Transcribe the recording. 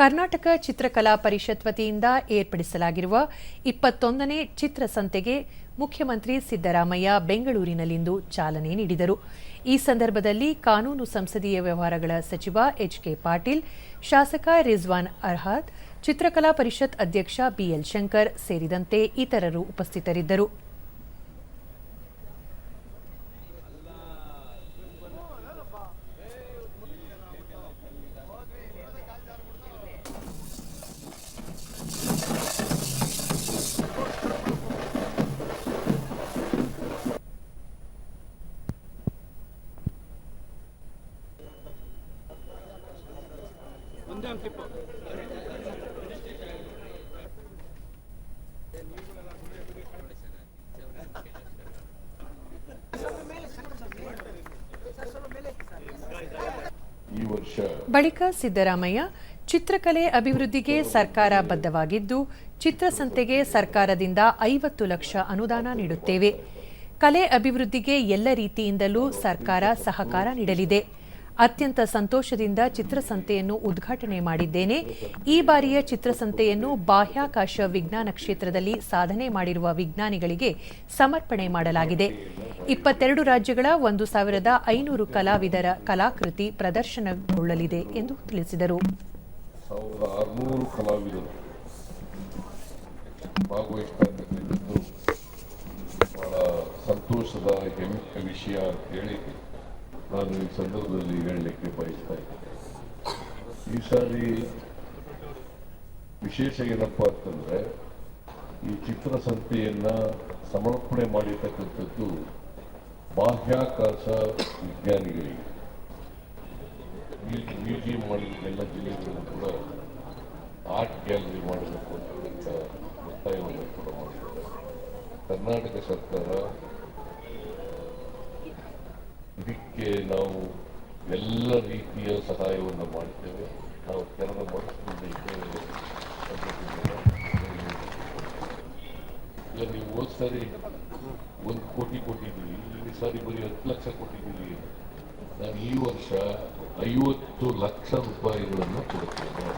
ಕರ್ನಾಟಕ ಚಿತ್ರಕಲಾ ಪರಿಷತ್ ವತಿಯಿಂದ ಏರ್ಪಡಿಸಲಾಗಿರುವ ಇಪ್ಪತ್ತೊಂದನೇ ಚಿತ್ರಸಂತೆಗೆ ಮುಖ್ಯಮಂತ್ರಿ ಸಿದ್ದರಾಮಯ್ಯ ಬೆಂಗಳೂರಿನಲ್ಲಿಂದು ಚಾಲನೆ ನೀಡಿದರು. ಈ ಸಂದರ್ಭದಲ್ಲಿ ಕಾನೂನು ಸಂಸದೀಯ ವ್ಯವಹಾರಗಳ ಸಚಿವ ಎಚ್ಕೆ ಪಾಟೀಲ್, ಶಾಸಕ ರಿಜ್ವಾನ್ ಅರ್ಹಾದ್ ಚಿತ್ರಕಲಾ ಪರಿಷತ್ ಅಧ್ಯಕ್ಷ ಬಿಎಲ್ ಶಂಕರ್ ಸೇರಿದಂತೆ ಇತರರು ಉಪಸ್ಥಿತರಿದ್ದರು. ಬಳಿಕ ಸಿದ್ದರಾಮಯ್ಯ, ಚಿತ್ರಕಲೆ ಅಭಿವೃದ್ಧಿಗೆ ಸರ್ಕಾರ ಬದ್ಧವಾಗಿದ್ದು, ಚಿತ್ರಸಂತೆಗೆ ಸರ್ಕಾರದಿಂದ ಐವತ್ತು ಲಕ್ಷ ಅನುದಾನ ನೀಡುತ್ತೇವೆ. ಕಲೆ ಅಭಿವೃದ್ಧಿಗೆ ಎಲ್ಲ ರೀತಿಯಿಂದಲೂ ಸರ್ಕಾರ ಸಹಕಾರ ನೀಡಲಿದೆ. ಅತ್ಯಂತ ಸಂತೋಷದಿಂದ ಚಿತ್ರಸಂತೆಯನ್ನು ಉದ್ಘಾಟನೆ ಮಾಡಿದ್ದೇನೆ. ಈ ಬಾರಿಯ ಚಿತ್ರಸಂತೆಯನ್ನು ಬಾಹ್ಯಾಕಾಶ ವಿಜ್ಞಾನ ಕ್ಷೇತ್ರದಲ್ಲಿ ಸಾಧನೆ ಮಾಡಿರುವ ವಿಜ್ಞಾನಿಗಳಿಗೆ ಸಮರ್ಪಣೆ ಮಾಡಲಾಗಿದೆ. ಇಪ್ಪತ್ತೆರಡು ರಾಜ್ಯಗಳ ಒಂದು ಸಾವಿರದ ಐನೂರು ಕಲಾವಿದರ ಕಲಾಕೃತಿ ಪ್ರದರ್ಶನಗೊಳ್ಳಲಿದೆ ಎಂದು ತಿಳಿಸಿದರು. ಸಂತೋಷದ ವಿಷಯ ಹೇಳಿ ನಾನು ಈ ಸಂದರ್ಭದಲ್ಲಿ ಹೇಳಲಿಕ್ಕೆ ಬಯಸ್ತಾ ಇದ್ದೇನೆ ಈ ಸಾರಿ ವಿಶೇಷ ಏನಪ್ಪ ಅಂತಂದ್ರೆ, ಈ ಚಿತ್ರಸಂತೆಯನ್ನ ಸಮರ್ಪಣೆ ಮಾಡಿರ್ತಕ್ಕಂಥದ್ದು ಬಾಹ್ಯಾಕಾಶ ವಿಜ್ಞಾನಿಗಳಿಗೆ. ಮ್ಯೂ- ಮ್ಯೂಸಿಯಂ ಮಾಡಲಿಕ್ಕೆ ಎಲ್ಲ ಕೂಡ ಆರ್ಟ್ ಗ್ಯಾಲರಿ ಮಾಡಬೇಕು ಅಂತ ಒತ್ತಾಯವನ್ನು ಕೂಡ ಮಾಡಿದ್ದಾರೆ. ಕರ್ನಾಟಕ ಸರ್ಕಾರ ಇದಕ್ಕೆ ನಾವು ಎಲ್ಲ ರೀತಿಯ ಸಹಾಯವನ್ನು ಮಾಡ್ತೇವೆ. ನಾವು ಕೆಲವರ ಮನಸ್ಸಿನಿಂದ ಇದ್ದೇವೆ. ನೀವು ಹೋದ ಸಾರಿ ಒಂದು ಕೋಟಿ ಕೊಟ್ಟಿದ್ದೀವಿ ಈ ಸಾರಿ ಬರೀ ಹತ್ತು ಲಕ್ಷ ಕೊಟ್ಟಿದ್ದೀವಿ ನಾನು ಈ ವರ್ಷ ಐವತ್ತು ಲಕ್ಷ ರೂಪಾಯಿಗಳನ್ನು ಕೊಡುತ್ತೇನೆ